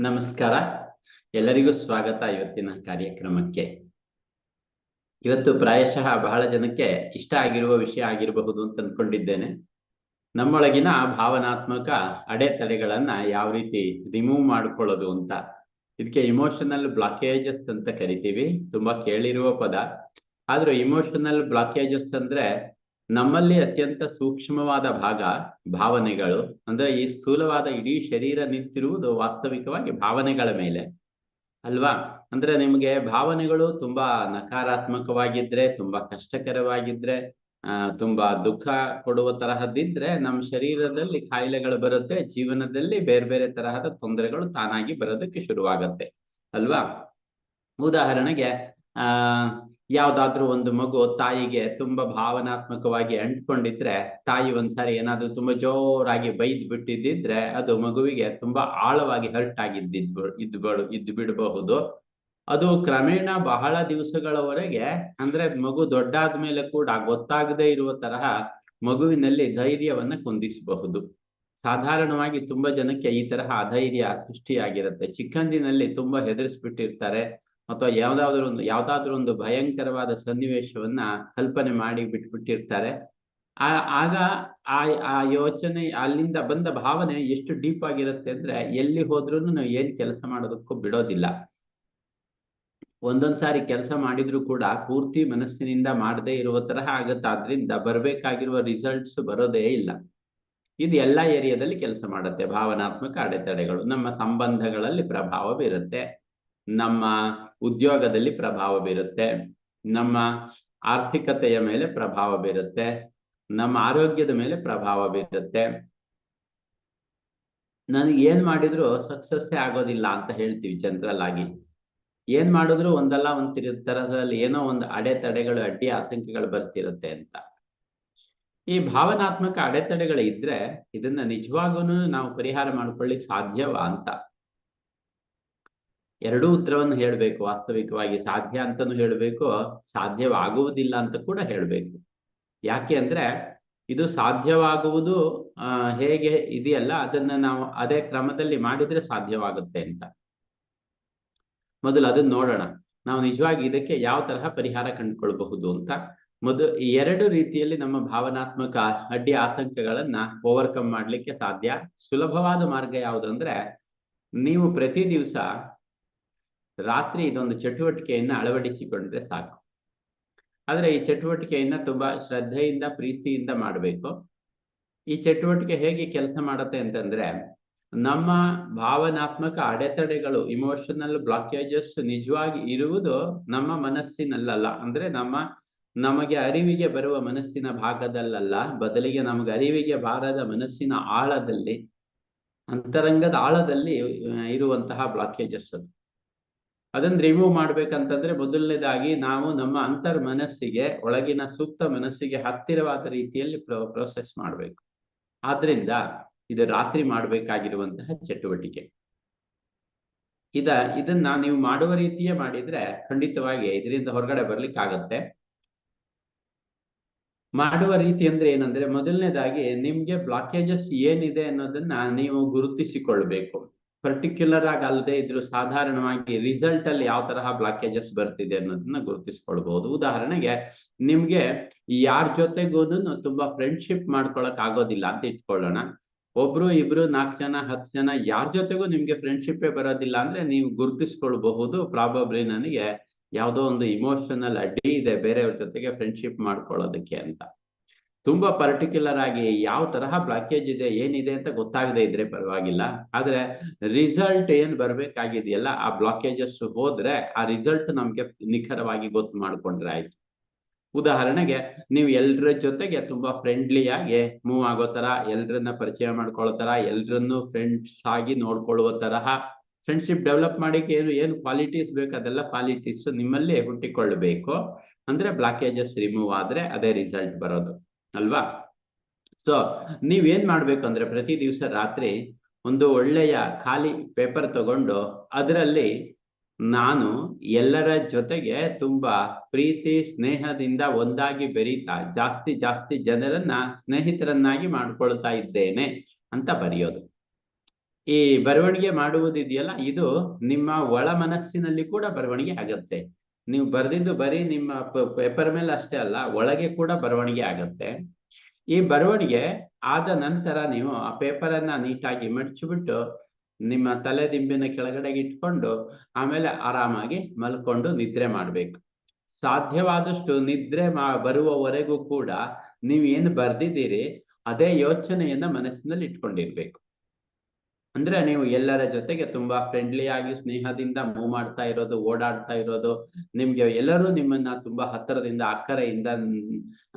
ನಮಸ್ಕಾರ. ಎಲ್ಲರಿಗೂ ಸ್ವಾಗತ ಇವತ್ತಿನ ಕಾರ್ಯಕ್ರಮಕ್ಕೆ. ಇವತ್ತು ಪ್ರಾಯಶಃ ಬಹಳ ಜನಕ್ಕೆ ಇಷ್ಟ ಆಗಿರುವ ವಿಷಯ ಆಗಿರಬಹುದು ಅಂತ ಅನ್ಕೊಂಡಿದ್ದೇನೆ. ನಮ್ಮೊಳಗಿನ ಭಾವನಾತ್ಮಕ ಅಡೆತಡೆಗಳನ್ನ ಯಾವ ರೀತಿ ರಿಮೂವ್ ಮಾಡಿಕೊಳ್ಳೋದು ಅಂತ. ಇದಕ್ಕೆ ಇಮೋಷನಲ್ ಬ್ಲಾಕೇಜಸ್ ಅಂತ ಕರಿತೀವಿ. ತುಂಬಾ ಕೇಳಿರುವ ಪದ. ಆದ್ರೂ ಇಮೋಷನಲ್ ಬ್ಲಾಕೇಜಸ್ ಅಂದ್ರೆ ನಮ್ಮಲ್ಲಿ ಅತ್ಯಂತ ಸೂಕ್ಷ್ಮವಾದ ಭಾಗ ಭಾವನೆಗಳು. ಅಂದ್ರೆ ಈ ಸ್ಥೂಲವಾದ ಇಡೀ ಶರೀರ ನಿಂತಿರುವುದು ವಾಸ್ತವಿಕವಾಗಿ ಭಾವನೆಗಳ ಮೇಲೆ. ಅಲ್ವಾ? ಅಂದ್ರೆ ನಿಮಗೆ ಭಾವನೆಗಳು ತುಂಬಾ ನಕಾರಾತ್ಮಕವಾಗಿದ್ರೆ, ತುಂಬಾ ಕಷ್ಟಕರವಾಗಿದ್ರೆ, ಆ, ತುಂಬಾ ದುಃಖ ಕೊಡುವ ತರಹದ್ದಿದ್ರೆ ನಮ್ಮ ಶರೀರದಲ್ಲಿ ಕಾಯಿಲೆಗಳು ಬರುತ್ತೆ, ಜೀವನದಲ್ಲಿ ಬೇರೆ ಬೇರೆ ತರಹದ ತೊಂದರೆಗಳು ತಾನಾಗಿ ಬರೋದಕ್ಕೆ ಶುರುವಾಗತ್ತೆ. ಅಲ್ವಾ? ಉದಾಹರಣೆಗೆ, ಆ ಯಾವ್ದಾದ್ರೂ ಒಂದು ಮಗು ತಾಯಿಗೆ ತುಂಬಾ ಭಾವನಾತ್ಮಕವಾಗಿ ಅಂಟ್ಕೊಂಡಿದ್ರೆ, ತಾಯಿ ಒಂದ್ಸಾರಿ ಏನಾದ್ರೂ ತುಂಬಾ ಜೋರಾಗಿ ಬೈದ್ ಬಿಟ್ಟಿದ್ದಿದ್ರೆ, ಅದು ಮಗುವಿಗೆ ತುಂಬಾ ಆಳವಾಗಿ ಹರ್ಟ್ ಆಗಿದ್ದಿದ್ ಇದ್ ಬಿಡಬಹುದು. ಅದು ಕ್ರಮೇಣ ಬಹಳ ದಿವಸಗಳವರೆಗೆ, ಅಂದ್ರೆ ಮಗು ದೊಡ್ಡಾದ ಮೇಲೆ ಕೂಡ ಗೊತ್ತಾಗದೇ ಇರುವ ತರಹ ಮಗುವಿನಲ್ಲಿ ಧೈರ್ಯವನ್ನ ಕುಂದಿಸಬಹುದು. ಸಾಧಾರಣವಾಗಿ ತುಂಬಾ ಜನಕ್ಕೆ ಈ ತರಹ ಅಧೈರ್ಯ ಸೃಷ್ಟಿಯಾಗಿರುತ್ತೆ. ಚಿಕ್ಕಂದಿನಲ್ಲಿ ತುಂಬಾ ಹೆದರ್ಸ್ಬಿಟ್ಟಿರ್ತಾರೆ. ಅಥವಾ ಯಾವ್ದಾದ್ರು ಒಂದು ಯಾವ್ದಾದ್ರು ಒಂದು ಭಯಂಕರವಾದ ಸನ್ನಿವೇಶವನ್ನ ಕಲ್ಪನೆ ಮಾಡಿ ಬಿಟ್ಬಿಟ್ಟಿರ್ತಾರೆ. ಆ, ಆಗ ಆ ಆ ಯೋಚನೆ ಅಲ್ಲಿಂದ ಬಂದ ಭಾವನೆ ಎಷ್ಟು ಡೀಪ್ ಆಗಿರುತ್ತೆ ಅಂದ್ರೆ ಎಲ್ಲಿ ಹೋದ್ರೂ ನಾವು ಏನ್ ಕೆಲಸ ಮಾಡೋದಕ್ಕೂ ಬಿಡೋದಿಲ್ಲ. ಒಂದೊಂದ್ಸಾರಿ ಕೆಲಸ ಮಾಡಿದ್ರು ಕೂಡ ಪೂರ್ತಿ ಮನಸ್ಸಿನಿಂದ ಮಾಡದೇ ಇರುವ ತರಹ ಆದ್ರಿಂದ ಬರ್ಬೇಕಾಗಿರುವ ರಿಸಲ್ಟ್ಸ್ ಬರೋದೇ ಇಲ್ಲ. ಇದು ಎಲ್ಲಾ ಏರಿಯಾದಲ್ಲಿ ಕೆಲಸ ಮಾಡುತ್ತೆ. ಭಾವನಾತ್ಮಕ ಅಡೆತಡೆಗಳು, ನಮ್ಮ ಸಂಬಂಧಗಳಲ್ಲಿ ಪ್ರಭಾವ ಬೀರುತ್ತೆ. ನಮ್ಮ ಉದ್ಯೋಗದಲ್ಲಿ ಪ್ರಭಾವ ಬೀರುತ್ತೆ. ನಮ್ಮ ಆರ್ಥಿಕತೆಯ ಮೇಲೆ ಪ್ರಭಾವ ಬೀರುತ್ತೆ. ನಮ್ಮ ಆರೋಗ್ಯದ ಮೇಲೆ ಪ್ರಭಾವ ಬೀರುತ್ತೆ. ನನಗೆ ಏನ್ ಮಾಡಿದ್ರು ಸಕ್ಸಸ್ಸೇ ಆಗೋದಿಲ್ಲ ಅಂತ ಹೇಳ್ತೀವಿ ಜನರಲ್ ಆಗಿ. ಏನ್ ಮಾಡಿದ್ರು ಒಂದಲ್ಲ ಒಂದ್ ತರದಲ್ಲಿ ಏನೋ ಒಂದು ಅಡೆತಡೆಗಳು, ಅಡ್ಡಿ ಆತಂಕಗಳು ಬರ್ತಿರುತ್ತೆ ಅಂತ. ಈ ಭಾವನಾತ್ಮಕ ಅಡೆತಡೆಗಳು ಇದ್ರೆ ಇದನ್ನ ನಿಜವಾಗೂ ನಾವು ಪರಿಹಾರ ಮಾಡ್ಕೊಳ್ಳಿಕ್ ಸಾಧ್ಯವಾ ಅಂತ. ಎರಡೂ ಉತ್ತರವನ್ನು ಹೇಳಬೇಕು, ವಾಸ್ತವಿಕವಾಗಿ ಸಾಧ್ಯ ಅಂತಲೂ ಹೇಳಬೇಕು, ಸಾಧ್ಯವಾಗುವುದಿಲ್ಲ ಅಂತ ಕೂಡ ಹೇಳಬೇಕು. ಯಾಕೆ ಅಂದ್ರೆ, ಇದು ಸಾಧ್ಯವಾಗುವುದು ಹೇಗೆ ಇದೆಯಲ್ಲ, ಅದನ್ನ ನಾವು ಅದೇ ಕ್ರಮದಲ್ಲಿ ಮಾಡಿದ್ರೆ ಸಾಧ್ಯವಾಗುತ್ತೆ ಅಂತ. ಮೊದಲು ಅದನ್ನ ನೋಡೋಣ. ನಾವು ನಿಜವಾಗಿ ಇದಕ್ಕೆ ಯಾವ ತರಹ ಪರಿಹಾರ ಕಂಡುಕೊಳ್ಬಹುದು ಅಂತ. ಮೊದಲು ಎರಡು ರೀತಿಯಲ್ಲಿ ನಮ್ಮ ಭಾವನಾತ್ಮಕ ಅಡ್ಡಿ ಆತಂಕಗಳನ್ನ ಓವರ್ಕಮ್ ಮಾಡ್ಲಿಕ್ಕೆ ಸಾಧ್ಯ. ಸುಲಭವಾದ ಮಾರ್ಗ ಯಾವುದಂದ್ರೆ ನೀವು ಪ್ರತಿ ದಿವಸ ರಾತ್ರಿ ಇದೊಂದು ಚಟುವಟಿಕೆಯನ್ನ ಅಳವಡಿಸಿಕೊಂಡ್ರೆ ಸಾಕು. ಆದರೆ ಈ ಚಟುವಟಿಕೆಯನ್ನ ತುಂಬಾ ಶ್ರದ್ಧೆಯಿಂದ, ಪ್ರೀತಿಯಿಂದ ಮಾಡಬೇಕು. ಈ ಚಟುವಟಿಕೆ ಹೇಗೆ ಕೆಲಸ ಮಾಡುತ್ತೆ ಅಂತಂದ್ರೆ, ನಮ್ಮ ಭಾವನಾತ್ಮಕ ಅಡೆತಡೆಗಳು ಇಮೋಷನಲ್ ಬ್ಲಾಕೇಜಸ್ ನಿಜವಾಗಿ ಇರುವುದು ನಮ್ಮ ಮನಸ್ಸಿನಲ್ಲಲ್ಲ. ಅಂದ್ರೆ ನಮ್ಮ, ನಮಗೆ ಅರಿವಿಗೆ ಬರುವ ಮನಸ್ಸಿನ ಭಾಗದಲ್ಲಲ್ಲ. ಬದಲಿಗೆ ನಮಗೆ ಅರಿವಿಗೆ ಬಾರದ ಮನಸ್ಸಿನ ಆಳದಲ್ಲಿ, ಅಂತರಂಗದ ಆಳದಲ್ಲಿ ಇರುವಂತಹ ಬ್ಲಾಕೇಜಸ್ ಅದು. ಅದನ್ನ ರಿಮೂವ್ ಮಾಡ್ಬೇಕಂತಂದ್ರೆ ಮೊದಲನೇದಾಗಿ ನಾವು ನಮ್ಮ ಅಂತರ್ ಮನಸ್ಸಿಗೆ, ಒಳಗಿನ ಸೂಕ್ತ ಮನಸ್ಸಿಗೆ ಹತ್ತಿರವಾದ ರೀತಿಯಲ್ಲಿ ಪ್ರೊ ಪ್ರೋಸೆಸ್ ಮಾಡಬೇಕು. ಆದ್ರಿಂದ ಇದು ರಾತ್ರಿ ಮಾಡಬೇಕಾಗಿರುವಂತಹ ಚಟುವಟಿಕೆ. ಇದ, ಇದನ್ನ ನೀವು ಮಾಡುವ ರೀತಿಯೇ ಮಾಡಿದ್ರೆ ಖಂಡಿತವಾಗಿ ಇದರಿಂದ ಹೊರಗಡೆ ಬರ್ಲಿಕ್ಕಾಗತ್ತೆ. ಮಾಡುವ ರೀತಿ ಅಂದ್ರೆ ಏನಂದ್ರೆ ಮೊದಲನೇದಾಗಿ ನಿಮ್ಗೆ ಬ್ಲಾಕೇಜಸ್ ಏನಿದೆ ಅನ್ನೋದನ್ನ ನೀವು ಗುರುತಿಸಿಕೊಳ್ಬೇಕು. ಪರ್ಟಿಕ್ಯುಲರ್ ಆಗಿ ಅಲ್ಲದೆ ಇದ್ರು ಸಾಧಾರಣವಾಗಿ ರಿಸಲ್ಟ್ ಅಲ್ಲಿ ಯಾವ ತರಹ ಬ್ಲಾಕೇಜಸ್ ಬರ್ತಿದೆ ಅನ್ನೋದನ್ನ ಗುರುತಿಸ್ಕೊಳ್ಬಹುದು. ಉದಾಹರಣೆಗೆ ನಿಮ್ಗೆ ಯಾರ ಜೊತೆಗೂನು ತುಂಬಾ ಫ್ರೆಂಡ್ಶಿಪ್ ಮಾಡ್ಕೊಳಕ್ ಆಗೋದಿಲ್ಲ ಅಂತ ಇಟ್ಕೊಳ್ಳೋಣ. ಒಬ್ರು ಇಬ್ರು ನಾಲ್ಕು ಜನ, ಹತ್ತು ಜನ ಯಾರ ಜೊತೆಗೂ ನಿಮ್ಗೆ ಫ್ರೆಂಡ್ಶಿಪ್ಪೇ ಬರೋದಿಲ್ಲ ಅಂದ್ರೆ ನೀವು ಗುರುತಿಸ್ಕೊಳ್ಬಹುದು. ಪ್ರಾಬಬ್ಲಿ ನನಗೆ ಯಾವುದೋ ಒಂದು ಇಮೋಷನಲ್ ಅಡ್ಡಿ ಇದೆ ಬೇರೆಯವ್ರ ಜೊತೆಗೆ ಫ್ರೆಂಡ್ಶಿಪ್ ಮಾಡ್ಕೊಳ್ಳೋದಕ್ಕೆ ಅಂತ. ತುಂಬಾ ಪರ್ಟಿಕ್ಯುಲರ್ ಆಗಿ ಯಾವ ತರಹ ಬ್ಲಾಕೇಜ್ ಇದೆ, ಏನಿದೆ ಅಂತ ಗೊತ್ತಾಗದೆ ಇದ್ರೆ ಪರವಾಗಿಲ್ಲ. ಆದ್ರೆ ರಿಸಲ್ಟ್ ಏನ್ ಬರ್ಬೇಕಾಗಿದೆಯಲ್ಲ, ಆ ಬ್ಲಾಕೇಜಸ್ ಹೋದ್ರೆ ಆ ರಿಸಲ್ಟ್ ನಮ್ಗೆ ನಿಖರವಾಗಿ ಗೊತ್ತು ಮಾಡ್ಕೊಂಡ್ರೆ ಆಯ್ತು. ಉದಾಹರಣೆಗೆ ನೀವು ಎಲ್ರ ಜೊತೆಗೆ ತುಂಬಾ ಫ್ರೆಂಡ್ಲಿ ಆಗಿ ಮೂವ್ ಆಗೋ ತರ, ಎಲ್ರನ್ನ ಪರಿಚಯ ಮಾಡ್ಕೊಳ್ಳೋ ತರ, ಎಲ್ರನ್ನು ಫ್ರೆಂಡ್ಸ್ ಆಗಿ ನೋಡ್ಕೊಳ್ಳುವ ತರಹ ಫ್ರೆಂಡ್ಶಿಪ್ ಡೆವಲಪ್ ಮಾಡಿಕ್ಕೆ ಏನು ಏನು ಕ್ವಾಲಿಟೀಸ್ ಬೇಕು, ಅದೆಲ್ಲ ಕ್ವಾಲಿಟೀಸ್ ನಿಮ್ಮಲ್ಲಿ ಹುಟ್ಟಿಕೊಳ್ಬೇಕು ಅಂದ್ರೆ ಬ್ಲಾಕೇಜಸ್ ರಿಮೂವ್ ಆದ್ರೆ ಅದೇ ರಿಸಲ್ಟ್ ಬರೋದು. ಅಲ್ವಾ? ಸೊ ನೀವೇನ್ ಮಾಡ್ಬೇಕು ಅಂದ್ರೆ ಪ್ರತಿ ದಿವಸ ರಾತ್ರಿ ಒಂದು ಒಳ್ಳೆಯ ಖಾಲಿ ಪೇಪರ್ ತಗೊಂಡು ಅದರಲ್ಲಿ ನಾನು ಎಲ್ಲರ ಜೊತೆಗೆ ತುಂಬಾ ಪ್ರೀತಿ, ಸ್ನೇಹದಿಂದ ಒಂದಾಗಿ ಬೆರೀತಾ, ಜಾಸ್ತಿ ಜಾಸ್ತಿ ಜನರನ್ನ ಸ್ನೇಹಿತರನ್ನಾಗಿ ಮಾಡ್ಕೊಳ್ತಾ ಇದ್ದೇನೆ ಅಂತ ಬರೆಯೋದು. ಈ ಬರವಣಿಗೆ ಮಾಡುವುದಿದೆಯಲ್ಲ, ಇದು ನಿಮ್ಮ ಒಳ ಮನಸ್ಸಿನಲ್ಲಿ ಕೂಡ ಬರವಣಿಗೆ ಆಗತ್ತೆ. ನೀವು ಬರೆದಿದ್ದು ಬರೀ ನಿಮ್ಮ ಪೇಪರ್ ಮೇಲೆ ಅಷ್ಟೇ ಅಲ್ಲ, ಒಳಗೆ ಕೂಡ ಬರವಣಿಗೆ ಆಗುತ್ತೆ. ಈ ಬರವಣಿಗೆ ಆದ ನಂತರ ನೀವು ಆ ಪೇಪರ್ ಅನ್ನ ನೀಟಾಗಿ ಮಡಚಿಬಿಟ್ಟು ನಿಮ್ಮ ತಲೆ ದಿಂಬಿನ ಕೆಳಗಡೆಗೆ ಇಟ್ಕೊಂಡು ಆಮೇಲೆ ಆರಾಮಾಗಿ ಮಲ್ಕೊಂಡು ನಿದ್ರೆ ಮಾಡ್ಬೇಕು. ಸಾಧ್ಯವಾದಷ್ಟು ನಿದ್ರೆ ಮಾ, ಬರುವವರೆಗೂ ಕೂಡ ನೀವು ಏನು ಬರ್ದಿದ್ದೀರಿ, ಅದೇ ಯೋಚನೆಯನ್ನ ಮನಸ್ಸಿನಲ್ಲಿ ಇಟ್ಕೊಂಡಿರ್ಬೇಕು. ಅಂದ್ರೆ ನೀವು ಎಲ್ಲರ ಜೊತೆಗೆ ತುಂಬಾ ಫ್ರೆಂಡ್ಲಿ ಆಗಿ, ಸ್ನೇಹದಿಂದ ಮೂವ್ ಮಾಡ್ತಾ ಇರೋದು, ಓಡಾಡ್ತಾ ಇರೋದು, ನಿಮ್ಗೆ ಎಲ್ಲರೂ ನಿಮ್ಮನ್ನ ತುಂಬಾ ಹತ್ತಿರದಿಂದ, ಅಕ್ಕರೆಯಿಂದ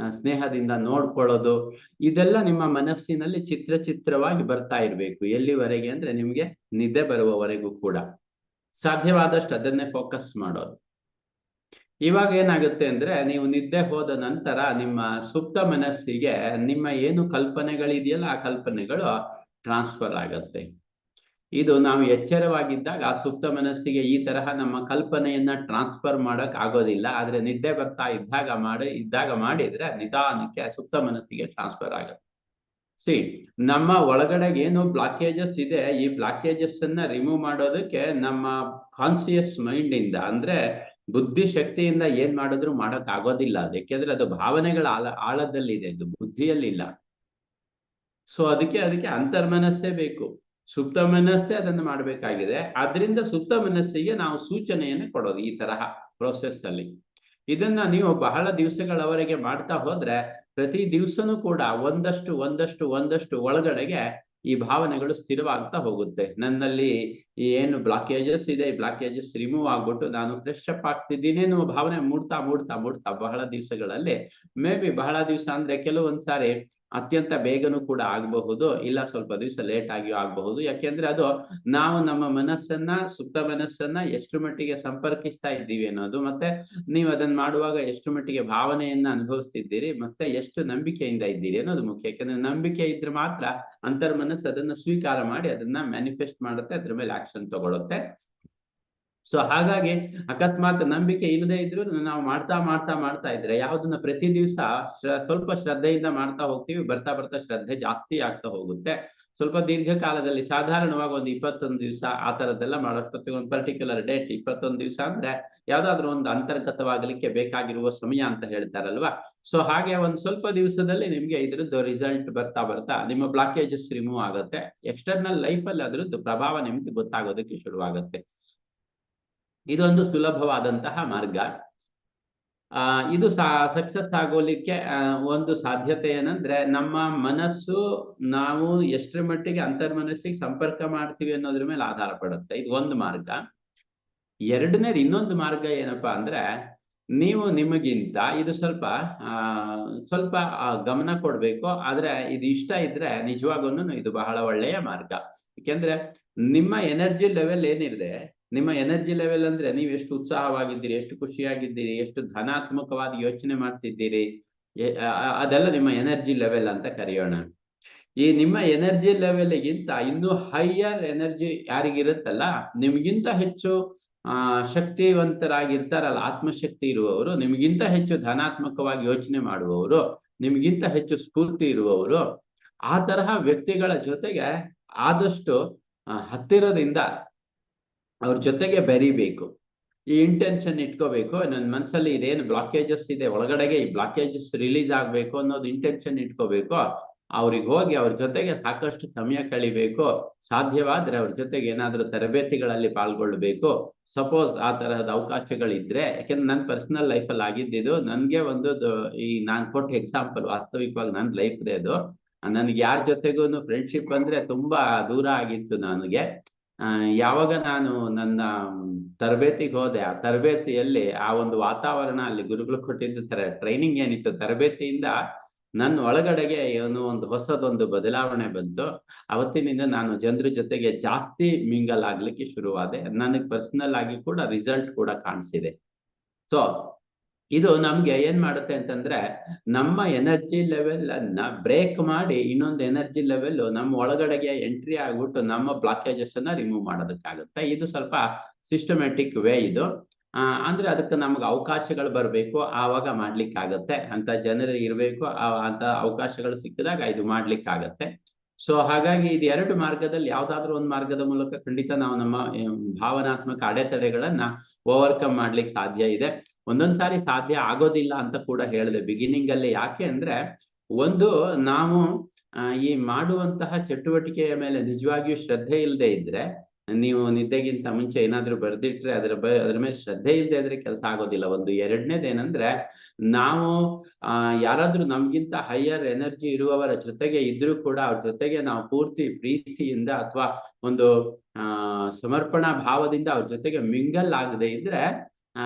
ಸ್ನೇಹದಿಂದ ನೋಡ್ಕೊಳ್ಳೋದು, ಇದೆಲ್ಲ ನಿಮ್ಮ ಮನಸ್ಸಿನಲ್ಲಿ ಚಿತ್ರ ಚಿತ್ರವಾಗಿ ಬರ್ತಾ ಇರ್ಬೇಕು. ಎಲ್ಲಿವರೆಗೆ ಅಂದ್ರೆ ನಿಮ್ಗೆ ನಿದ್ದೆ ಬರುವವರೆಗೂ ಕೂಡ. ಸಾಧ್ಯವಾದಷ್ಟು ಅದನ್ನೇ ಫೋಕಸ್ ಮಾಡೋದು. ಇವಾಗ ಏನಾಗುತ್ತೆ ಅಂದ್ರೆ ನೀವು ನಿದ್ದೆ ಹೋದ ನಂತರ ನಿಮ್ಮ ಸುಪ್ತ ಮನಸ್ಸಿಗೆ ನಿಮ್ಮ ಏನು ಕಲ್ಪನೆಗಳಿದೆಯಲ್ಲ, ಆ ಕಲ್ಪನೆಗಳು ಟ್ರಾನ್ಸ್ಫರ್ ಆಗತ್ತೆ. ಇದು ನಾವು ಎಚ್ಚರವಾಗಿದ್ದಾಗ ಆ ಸುಪ್ತ ಮನಸ್ಸಿಗೆ ಈ ತರಹ ನಮ್ಮ ಕಲ್ಪನೆಯನ್ನ ಟ್ರಾನ್ಸ್ಫರ್ ಮಾಡಕ್ ಆಗೋದಿಲ್ಲ. ಆದ್ರೆ ನಿದ್ದೆ ಬರ್ತಾ ಇದ್ದಾಗ ಮಾಡಿ, ಇದ್ದಾಗ ಮಾಡಿದ್ರೆ ನಿಧಾನಕ್ಕೆ ಸುಪ್ತ ಮನಸ್ಸಿಗೆ ಟ್ರಾನ್ಸ್ಫರ್ ಆಗುತ್ತೆ. ಸಿ ನಮ್ಮ ಒಳಗಡೆ ಏನು ಬ್ಲಾಕೇಜಸ್ ಇದೆ, ಈ ಬ್ಲಾಕೇಜಸ್ ಅನ್ನ ರಿಮೂವ್ ಮಾಡೋದಕ್ಕೆ ನಮ್ಮ ಕಾನ್ಸಿಯಸ್ ಮೈಂಡ್ ಇಂದ, ಅಂದ್ರೆ ಬುದ್ಧಿ ಶಕ್ತಿಯಿಂದ ಏನ್ ಮಾಡಿದ್ರು ಮಾಡಕ್ ಆಗೋದಿಲ್ಲ. ಅದು ಯಾಕೆಂದ್ರೆ ಅದು ಭಾವನೆಗಳ ಆಳ, ಆಳದಲ್ಲಿದೆ ಇದು ಬುದ್ಧಿಯಲ್ಲಿಲ್ಲ. ಸೊ ಅದಕ್ಕೆ ಅದಕ್ಕೆ ಅಂತರ್ಮನಸ್ಸೇ ಬೇಕು. ಸುಪ್ತ ಮನಸ್ಸೇ ಅದನ್ನು ಮಾಡಬೇಕಾಗಿದೆ. ಅದರಿಂದ ಸುಪ್ತ ಮನಸ್ಸಿಗೆ ನಾವು ಸೂಚನೆಯನ್ನು ಕೊಡೋದು ಈ ತರಹ ಪ್ರೋಸೆಸ್ ಅಲ್ಲಿ. ಇದನ್ನ ನೀವು ಬಹಳ ದಿವಸಗಳವರೆಗೆ ಮಾಡ್ತಾ ಹೋದ್ರೆ ಪ್ರತಿ ದಿವಸನೂ ಕೂಡ ಒಂದಷ್ಟು ಒಂದಷ್ಟು ಒಂದಷ್ಟು ಒಳಗಡೆಗೆ ಈ ಭಾವನೆಗಳು ಸ್ಥಿರವಾಗ್ತಾ ಹೋಗುತ್ತೆ. ನನ್ನಲ್ಲಿ ಏನು ಬ್ಲಾಕೇಜಸ್ ಇದೆ, ಈ ಬ್ಲಾಕೇಜಸ್ ರಿಮೂವ್ ಆಗ್ಬಿಟ್ಟು ನಾನು ಫ್ರೆಶ್ ಅಪ್ ಆಗ್ತಿದ್ದೀನಿ ಭಾವನೆ ಮೂಡ್ತಾ ಮೂಡ್ತಾ ಮೂಡ್ತಾ ಬಹಳ ದಿವಸಗಳಲ್ಲಿ. ಮೇ ಬಿ ಬಹಳ ದಿವಸ ಅಂದ್ರೆ ಕೆಲವೊಂದ್ಸಾರಿ ಅತ್ಯಂತ ಬೇಗನೂ ಕೂಡ ಆಗಬಹುದು, ಇಲ್ಲ ಸ್ವಲ್ಪ ದಿವಸ ಲೇಟ್ ಆಗಿಯೂ ಆಗಬಹುದು. ಯಾಕೆಂದ್ರೆ ಅದು ನಾವು ನಮ್ಮ ಮನಸ್ಸನ್ನ, ಸುಪ್ತ ಮನಸ್ಸನ್ನ ಎಷ್ಟು ಮಟ್ಟಿಗೆ ಸಂಪರ್ಕಿಸ್ತಾ ಇದ್ದೀವಿ ಅನ್ನೋದು, ಮತ್ತೆ ನೀವು ಅದನ್ನ ಮಾಡುವಾಗ ಎಷ್ಟು ಮಟ್ಟಿಗೆ ಭಾವನೆಯನ್ನ ಅನುಭವಿಸ್ತಿದ್ದೀರಿ, ಮತ್ತೆ ಎಷ್ಟು ನಂಬಿಕೆಯಿಂದ ಇದ್ದೀರಿ ಅನ್ನೋದು ಮುಖ್ಯ. ಯಾಕಂದ್ರೆ ನಂಬಿಕೆ ಇದ್ರೆ ಮಾತ್ರ ಅಂತರ್ಮನಸ್ಸು ಅದನ್ನ ಸ್ವೀಕಾರ ಮಾಡಿ ಅದನ್ನ ಮ್ಯಾನಿಫೆಸ್ಟ್ ಮಾಡುತ್ತೆ, ಅದ್ರ ಮೇಲೆ ಆಕ್ಷನ್ ತಗೊಳುತ್ತೆ. ಸೊ ಹಾಗಾಗಿ ಅಕಸ್ಮಾತ್ ನಂಬಿಕೆ ಇಲ್ಲದೆ ಇದ್ರು ನಾವು ಮಾಡ್ತಾ ಮಾಡ್ತಾ ಮಾಡ್ತಾ ಇದ್ರೆ ಯಾವ್ದನ್ನ ಪ್ರತಿ ದಿವಸ ಸ್ವಲ್ಪ ಶ್ರದ್ಧೆಯಿಂದ ಮಾಡ್ತಾ ಹೋಗ್ತೀವಿ, ಬರ್ತಾ ಬರ್ತಾ ಶ್ರದ್ಧೆ ಜಾಸ್ತಿ ಆಗ್ತಾ ಹೋಗುತ್ತೆ. ಸ್ವಲ್ಪ ದೀರ್ಘಕಾಲದಲ್ಲಿ ಸಾಧಾರಣವಾಗಿ ಒಂದು ಇಪ್ಪತ್ತೊಂದು ದಿವಸ ಆ ತರದ್ದೆಲ್ಲ ಮಾಡೋಷ್ಟೊತ್ತಿಗೆ ಒಂದು ಪರ್ಟಿಕ್ಯುಲರ್ ಡೇಟ್ ಇಪ್ಪತ್ತೊಂದು ದಿವಸ ಅಂದ್ರೆ ಯಾವ್ದಾದ್ರು ಒಂದು ಅಂತರ್ಗತವಾಗಲಿಕ್ಕೆ ಬೇಕಾಗಿರುವ ಸಮಯ ಅಂತ ಹೇಳ್ತಾರಲ್ವಾ? ಸೊ ಹಾಗೆ ಒಂದ್ ಸ್ವಲ್ಪ ದಿವಸದಲ್ಲಿ ನಿಮ್ಗೆ ಇದ್ರದ್ದು ರಿಸಲ್ಟ್ ಬರ್ತಾ ಬರ್ತಾ ನಿಮ್ಮ ಬ್ಲಾಕೇಜಸ್ ರಿಮೂವ್ ಆಗುತ್ತೆ. ಎಕ್ಸ್ಟರ್ನಲ್ ಲೈಫ್ ಅಲ್ಲಿ ಅದ್ರದ್ದು ಪ್ರಭಾವ ನಿಮ್ಗೆ ಗೊತ್ತಾಗೋದಕ್ಕೆ ಶುರುವಾಗುತ್ತೆ. ಇದೊಂದು ಸುಲಭವಾದಂತಹ ಮಾರ್ಗ. ಇದು ಸಾ ಸಕ್ಸಸ್ ಆಗೋಲಿಕ್ಕೆ ಒಂದು ಸಾಧ್ಯತೆ ಏನಂದ್ರೆ ನಮ್ಮ ಮನಸ್ಸು ನಾವು ಎಷ್ಟರ ಮಟ್ಟಿಗೆ ಅಂತರ್ಮನಸ್ಸಿಗೆ ಸಂಪರ್ಕ ಮಾಡ್ತೀವಿ ಅನ್ನೋದ್ರ ಮೇಲೆ ಆಧಾರ ಪಡುತ್ತೆ. ಇದು ಒಂದು ಮಾರ್ಗ. ಎರಡನೇದು ಇನ್ನೊಂದು ಮಾರ್ಗ ಏನಪ್ಪಾ ಅಂದ್ರೆ ನೀವು ನಿಮಗಿಂತ ಇದು ಸ್ವಲ್ಪ ಸ್ವಲ್ಪ ಗಮನ ಕೊಡ್ಬೇಕು. ಆದ್ರೆ ಇದು ಇಷ್ಟ ಇದ್ರೆ ನಿಜವಾಗೂ ಇದು ಬಹಳ ಒಳ್ಳೆಯ ಮಾರ್ಗ. ಯಾಕೆಂದ್ರೆ ನಿಮ್ಮ ಎನರ್ಜಿ ಲೆವೆಲ್ ಏನಿದೆ ನಿಮ್ಮ ಎನರ್ಜಿ ಲೆವೆಲ್ ಅಂದ್ರೆ ನೀವು ಎಷ್ಟು ಉತ್ಸಾಹವಾಗಿದ್ದೀರಿ, ಎಷ್ಟು ಖುಷಿಯಾಗಿದ್ದೀರಿ, ಎಷ್ಟು ಧನಾತ್ಮಕವಾದ ಯೋಚನೆ ಮಾಡ್ತಿದ್ದೀರಿ ಅದೆಲ್ಲ ನಿಮ್ಮ ಎನರ್ಜಿ ಲೆವೆಲ್ ಅಂತ ಕರೆಯೋಣ. ಈ ನಿಮ್ಮ ಎನರ್ಜಿ ಲೆವೆಲ್ಗಿಂತ ಇನ್ನೂ ಹೈಯರ್ ಎನರ್ಜಿ ಯಾರಿಗಿರುತ್ತಲ್ಲ, ನಿಮ್ಗಿಂತ ಹೆಚ್ಚು, ಆ, ಶಕ್ತಿವಂತರಾಗಿರ್ತಾರಲ್ಲ, ಆತ್ಮಶಕ್ತಿ ಇರುವವರು, ನಿಮ್ಗಿಂತ ಹೆಚ್ಚು ಧನಾತ್ಮಕವಾಗಿ ಯೋಚನೆ ಮಾಡುವವರು, ನಿಮ್ಗಿಂತ ಹೆಚ್ಚು ಸ್ಫೂರ್ತಿ ಇರುವವರು, ಆ ತರಹ ವ್ಯಕ್ತಿಗಳ ಜೊತೆಗೆ ಆದಷ್ಟು ಹತ್ತಿರದಿಂದ ಅವ್ರ ಜೊತೆಗೆ ಬೆರಿಬೇಕು. ಈ ಇಂಟೆನ್ಷನ್ ಇಟ್ಕೋಬೇಕು. ನನ್ನ ಮನಸ್ಸಲ್ಲಿ ಇದೇನು ಬ್ಲಾಕೇಜಸ್ ಇದೆ, ಒಳಗಡೆಗೆ ಈ ಬ್ಲಾಕೇಜಸ್ ರಿಲೀಸ್ ಆಗ್ಬೇಕು ಅನ್ನೋದು ಇಂಟೆನ್ಷನ್ ಇಟ್ಕೋಬೇಕು. ಅವ್ರಿಗೆ ಹೋಗಿ ಅವ್ರ ಜೊತೆಗೆ ಸಾಕಷ್ಟು ಸಮಯ ಕಳಿಬೇಕು. ಸಾಧ್ಯವಾದ್ರೆ ಅವ್ರ ಜೊತೆಗೆ ಏನಾದರೂ ತರಬೇತಿಗಳಲ್ಲಿ ಪಾಲ್ಗೊಳ್ಬೇಕು. ಸಪೋಸ್ ಆ ತರಹದ ಅವಕಾಶಗಳಿದ್ರೆ, ಯಾಕೆಂದ್ರೆ ನನ್ನ ಪರ್ಸನಲ್ ಲೈಫಲ್ಲಿ ಆಗಿದ್ದಿದ್ದು ನನ್ಗೆ ಒಂದು ಈ ನಾನ್ ಕೊಟ್ಟ ಎಕ್ಸಾಂಪಲ್ ವಾಸ್ತವಿಕವಾಗಿ ನನ್ನ ಲೈಫ್ ಅದು. ನನ್ಗೆ ಯಾರ ಜೊತೆಗೂ ಫ್ರೆಂಡ್ಶಿಪ್ ಅಂದ್ರೆ ತುಂಬಾ ದೂರ ಆಗಿತ್ತು ನನಗೆ. ಯಾವಾಗ ನಾನು ನನ್ನ ತರಬೇತಿಗೆ ಹೋದೆ, ಆ ತರಬೇತಿಯಲ್ಲಿ ಆ ಒಂದು ವಾತಾವರಣ ಅಲ್ಲಿ ಗುರುಗಳು ಕೊಟ್ಟಿದ್ದು ತರ ಟ್ರೈನಿಂಗ್ ಏನಿತ್ತು, ತರಬೇತಿಯಿಂದ ನನ್ನ ಒಳಗಡೆಗೆ ಏನೋ ಒಂದು ಹೊಸದೊಂದು ಬದಲಾವಣೆ ಬಂತು. ಅವತ್ತಿನಿಂದ ನಾನು ಜನರ ಜೊತೆಗೆ ಜಾಸ್ತಿ ಮಿಂಗಲ್ ಆಗ್ಲಿಕ್ಕೆ ಶುರುವಾದೆ. ನನಗೆ ಪರ್ಸನಲ್ ಆಗಿ ಕೂಡ ರಿಸಲ್ಟ್ ಕೂಡ ಕಾಣಿಸಿದೆ. ಸೊ ಇದು ನಮ್ಗೆ ಏನ್ ಮಾಡುತ್ತೆ ಅಂತಂದ್ರೆ, ನಮ್ಮ ಎನರ್ಜಿ ಲೆವೆಲ್ ಅನ್ನ ಬ್ರೇಕ್ ಮಾಡಿ ಇನ್ನೊಂದು ಎನರ್ಜಿ ಲೆವೆಲ್ ನಮ್ಮ ಒಳಗಡೆಗೆ ಎಂಟ್ರಿ ಆಗ್ಬಿಟ್ಟು ನಮ್ಮ ಬ್ಲಾಕೇಜಸ್ ಅನ್ನ ರಿಮೂವ್ ಮಾಡೋದಕ್ಕಾಗುತ್ತೆ. ಇದು ಸ್ವಲ್ಪ ಸಿಸ್ಟಮ್ಯಾಟಿಕ್ ವೇ ಇದು. ಆ, ಅಂದ್ರೆ ಅದಕ್ಕೆ ನಮ್ಗೆ ಅವಕಾಶಗಳು ಬರಬೇಕು, ಆವಾಗ ಮಾಡ್ಲಿಕ್ಕೆ ಆಗತ್ತೆ ಅಂತ ಜನರು ಇರಬೇಕು ಅಂತ ಅವಕಾಶಗಳು ಸಿಕ್ಕಿದಾಗ ಇದು ಮಾಡ್ಲಿಕ್ಕೆ ಆಗತ್ತೆ ಸೊ ಹಾಗಾಗಿ ಇದು ಎರಡು ಮಾರ್ಗದಲ್ಲಿ ಯಾವ್ದಾದ್ರು ಒಂದು ಮಾರ್ಗದ ಮೂಲಕ ಖಂಡಿತ ನಾವು ನಮ್ಮ ಭಾವನಾತ್ಮಕ ಅಡೆತಡೆಗಳನ್ನ ಓವರ್ಕಮ್ ಮಾಡ್ಲಿಕ್ಕೆ ಸಾಧ್ಯ ಇದೆ. ಒಂದೊಂದ್ ಸಾರಿ ಸಾಧ್ಯ ಆಗೋದಿಲ್ಲ ಅಂತ ಕೂಡ ಹೇಳಿದೆ ಬಿಗಿನಿಂಗ್ ಅಲ್ಲಿ ಯಾಕೆ ಅಂದ್ರೆ ಒಂದು ನಾವು ಈ ಮಾಡುವಂತಹ ಚಟುವಟಿಕೆಯ ಮೇಲೆ ನಿಜವಾಗಿಯೂ ಶ್ರದ್ಧೆ ಇಲ್ಲದೆ ಇದ್ರೆ, ನೀವು ನಿದ್ದೆಗಿಂತ ಮುಂಚೆ ಏನಾದ್ರೂ ಬರ್ದಿಟ್ರೆ ಅದ್ರ ಬ, ಅದ್ರ ಮೇಲೆ ಶ್ರದ್ಧೆ ಇಲ್ಲದೆ ಇದ್ರೆ ಕೆಲಸ ಆಗೋದಿಲ್ಲ. ಒಂದು ಎರಡನೇದು ಏನಂದ್ರೆ ನಾವು, ಆ, ಯಾರಾದ್ರೂ ನಮ್ಗಿಂತ ಹೈಯರ್ ಎನರ್ಜಿ ಇರುವವರ ಜೊತೆಗೆ ಇದ್ರೂ ಕೂಡ ಅವ್ರ ಜೊತೆಗೆ ನಾವು ಪೂರ್ತಿ ಪ್ರೀತಿಯಿಂದ ಅಥವಾ ಒಂದು, ಆ, ಸಮರ್ಪಣಾ ಭಾವದಿಂದ ಅವ್ರ ಜೊತೆಗೆ ಮಿಂಗಲ್ ಆಗದೆ ಇದ್ರೆ ಆ,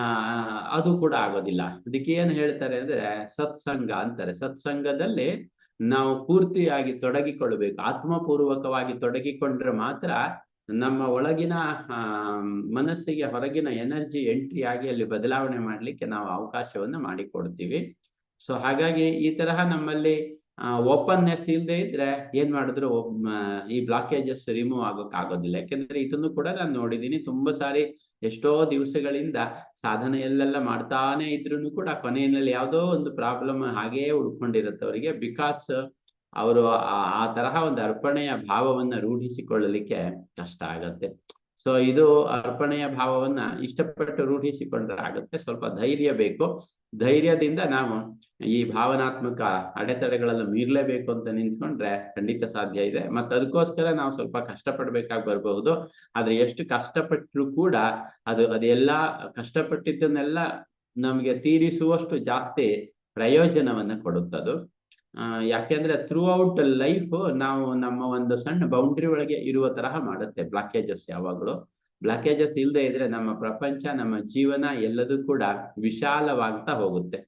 ಅದು ಕೂಡ ಆಗೋದಿಲ್ಲ. ಅದಕ್ಕೆ ಏನ್ ಹೇಳ್ತಾರೆ ಅಂದ್ರೆ ಸತ್ಸಂಗ ಅಂತಾರೆ. ಸತ್ಸಂಗದಲ್ಲಿ ನಾವು ಪೂರ್ತಿಯಾಗಿ ತೊಡಗಿಕೊಳ್ಬೇಕು ಆತ್ಮಪೂರ್ವಕವಾಗಿ ತೊಡಗಿಕೊಂಡ್ರೆ ಮಾತ್ರ ನಮ್ಮ ಒಳಗಿನ ಮನಸ್ಸಿಗೆ ಹೊರಗಿನ ಎನರ್ಜಿ ಎಂಟ್ರಿ ಆಗಿ ಅಲ್ಲಿ ಬದಲಾವಣೆ ಮಾಡ್ಲಿಕ್ಕೆ ನಾವು ಅವಕಾಶವನ್ನು ಮಾಡಿಕೊಡ್ತೀವಿ. ಸೊ ಹಾಗಾಗಿ ಈ ತರಹ ನಮ್ಮಲ್ಲಿ ಓಪನ್ನೆಸ್ ಇಲ್ಲದೆ ಇದ್ರೆ ಏನ್ ಮಾಡಿದ್ರು ಈ ಬ್ಲಾಕೇಜಸ್ ರಿಮೂವ್ ಆಗೋಕ್ ಆಗೋದಿಲ್ಲ ಯಾಕೆಂದ್ರೆ ಇದನ್ನು ಕೂಡ ನಾನು ನೋಡಿದೀನಿ. ತುಂಬಾ ಸಾರಿ ಎಷ್ಟೋ ದಿವಸಗಳಿಂದ ಸಾಧನೆ ಎಲ್ಲೆಲ್ಲ ಮಾಡ್ತಾನೆ ಇದ್ರು ಕೂಡ ಕೊನೆಯಲ್ಲಿ ಯಾವುದೋ ಒಂದು ಪ್ರಾಬ್ಲಮ್ ಹಾಗೇ ಉಳ್ಕೊಂಡಿರುತ್ತೆ ಅವರಿಗೆ ಬಿಕಾಸ್ ಅವರು ಆ ತರಹ ಒಂದು ಅರ್ಪಣೆಯ ಭಾವವನ್ನ ರೂಢಿಸಿಕೊಳ್ಳಲಿಕ್ಕೆ ಕಷ್ಟ ಆಗತ್ತೆ. ಸೊ ಇದು ಅರ್ಪಣೆಯ ಭಾವವನ್ನ ಇಷ್ಟಪಟ್ಟು ರೂಢಿಸಿಕೊಂಡ್ರೆ ಆಗುತ್ತೆ ಸ್ವಲ್ಪ ಧೈರ್ಯ ಬೇಕು. ಧೈರ್ಯದಿಂದ ನಾವು ಈ ಭಾವನಾತ್ಮಕ ಅಡೆತಡೆಗಳನ್ನು ಮೀರ್ಲೇಬೇಕು ಅಂತ ನಿಂತ್ಕೊಂಡ್ರೆ ಖಂಡಿತ ಸಾಧ್ಯ ಇದೆ. ಮತ್ತೆ ಅದಕ್ಕೋಸ್ಕರ ನಾವು ಸ್ವಲ್ಪ ಕಷ್ಟಪಡ್ಬೇಕಾಗಿ ಬರಬಹುದು. ಆದ್ರೆ ಎಷ್ಟು ಕಷ್ಟಪಟ್ಟರು ಕೂಡ ಅದು ಅದೆಲ್ಲ ಕಷ್ಟಪಟ್ಟಿದ್ದನ್ನೆಲ್ಲ ನಮ್ಗೆ ತೀರಿಸುವಷ್ಟು ಜಾಸ್ತಿ ಪ್ರಯೋಜನವನ್ನ ಕೊಡುತ್ತದು. ಯಾಕೆಂದ್ರೆ ಥ್ರೂ ಔಟ್ ಲೈಫ್ ನಾವು ನಮ್ಮ ಒಂದು ಸಣ್ಣ ಬೌಂಡ್ರಿ ಒಳಗೆ ಇರುವ ತರಹ ಮಾಡುತ್ತೆ ಬ್ಲಾಕೇಜಸ್ ಯಾವಾಗಲೂ. ಬ್ಲಾಕೇಜಸ್ ಇಲ್ಲದೆ ಇದ್ರೆ ನಮ್ಮ ಪ್ರಪಂಚ, ನಮ್ಮ ಜೀವನ ಎಲ್ಲದೂ ಕೂಡ ವಿಶಾಲವಾಗ್ತಾ ಹೋಗುತ್ತೆ.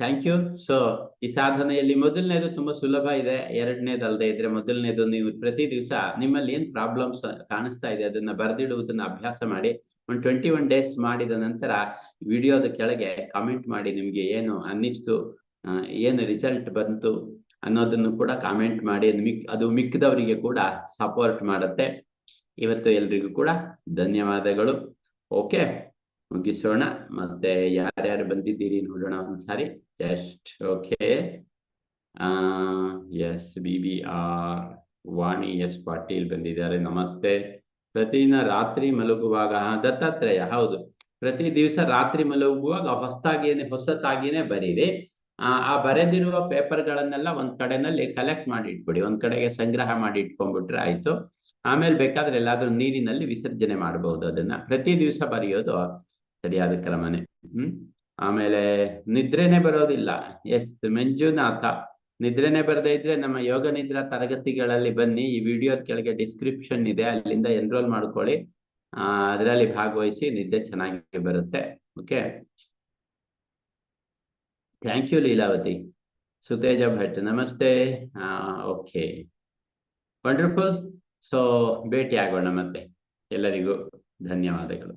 ಥ್ಯಾಂಕ್ ಯು ಸೊ ಈ ಸಾಧನೆಯಲ್ಲಿ ಮೊದಲನೇದು ತುಂಬಾ ಸುಲಭ ಇದೆ, ಎರಡನೇದು ಅಲ್ಲದೆ ಇದ್ರೆ ಮೊದಲನೇದು ನೀವು ಪ್ರತಿ ದಿವಸ ನಿಮ್ಮಲ್ಲಿ ಏನ್ ಪ್ರಾಬ್ಲಮ್ಸ್ ಕಾಣಿಸ್ತಾ ಇದೆ ಅದನ್ನ ಬರೆದಿಡುವುದನ್ನ ಅಭ್ಯಾಸ ಮಾಡಿ, ಒಂದು ಟ್ವೆಂಟಿ ಒನ್ ಡೇಸ್ ಮಾಡಿದ ನಂತರ ವಿಡಿಯೋದ ಕೆಳಗೆ ಕಾಮೆಂಟ್ ಮಾಡಿ ನಿಮ್ಗೆ ಏನು ಅನ್ನಿಸ್ತು ಏನು ರಿಸಲ್ಟ್ ಬಂತು ಅನ್ನೋದನ್ನು ಕೂಡ ಕಾಮೆಂಟ್ ಮಾಡಿ ಮಿಕ್, ಅದು ಮಿಕ್ಕಿದವರಿಗೆ ಕೂಡ ಸಪೋರ್ಟ್ ಮಾಡುತ್ತೆ. ಇವತ್ತು ಎಲ್ರಿಗೂ ಕೂಡ ಧನ್ಯವಾದಗಳು. ಓಕೆ ಮುಗಿಸೋಣ. ಮತ್ತೆ ಯಾರ್ಯಾರು ಬಂದಿದ್ದೀರಿ ನೋಡೋಣ ಒಂದ್ಸಾರಿ. Just okay S B B R Vani S Patil ಬಂದಿದ್ದಾರೆ. ನಮಸ್ತೆ. ಪ್ರತಿದಿನ ರಾತ್ರಿ ಮಲಗುವಾಗ ದತ್ತಾತ್ರೇಯ, ಹೌದು. ಪ್ರತಿ ದಿವಸ ರಾತ್ರಿ ಮಲಗುವಾಗ ಹೊಸದಾಗೇನೆ ಹೊಸತಾಗಿನೇ ಬರೀರಿ. ಆ ಬರೆದಿರುವ ಪೇಪರ್ಗಳನ್ನೆಲ್ಲ ಒಂದ್ ಕಡೆನಲ್ಲಿ ಕಲೆಕ್ಟ್ ಮಾಡಿ ಇಟ್ಬಿಡಿ ಒಂದ್ ಕಡೆಗೆ ಸಂಗ್ರಹ ಮಾಡಿ ಇಟ್ಕೊಂಡ್ಬಿಟ್ರೆ ಆಯ್ತು. ಆಮೇಲೆ ಬೇಕಾದ್ರೆ ಎಲ್ಲಾದ್ರೂ ನೀರಿನಲ್ಲಿ ವಿಸರ್ಜನೆ ಮಾಡಬಹುದು ಅದನ್ನ. ಪ್ರತಿ ದಿವಸ ಬರೆಯೋದು ಸರಿಯಾದ ಕ್ರಮನೆ. ಹ್ಮ್? ಆಮೇಲೆ ನಿದ್ರೆನೆ ಬರೋದಿಲ್ಲ. ಎಸ್, ಮಂಜುನಾಥ. ನಿದ್ರೆನೆ ಬರದೇ ಇದ್ರೆ ನಮ್ಮ ಯೋಗ ನಿದ್ರಾ ತರಗತಿಗಳಲ್ಲಿ ಬನ್ನಿ. ಈ ವಿಡಿಯೋದ ಕೆಳಗೆ ಡಿಸ್ಕ್ರಿಪ್ಷನ್ ಇದೆ, ಅಲ್ಲಿಂದ ಎನ್ರೋಲ್ ಮಾಡ್ಕೊಳ್ಳಿ. ಅದರಲ್ಲಿ ಭಾಗವಹಿಸಿ ನಿದ್ದೆ ಚೆನ್ನಾಗಿ ಬರುತ್ತೆ. Okay thank you Leelavathi Suteja Bhat ನಮಸ್ತೆ ಓಕೆ ವಂಡರ್ಫುಲ್ ಸೊ ಭೇಟಿ ಆಗೋಣ ಮತ್ತೆ. ಎಲ್ಲರಿಗೂ ಧನ್ಯವಾದಗಳು.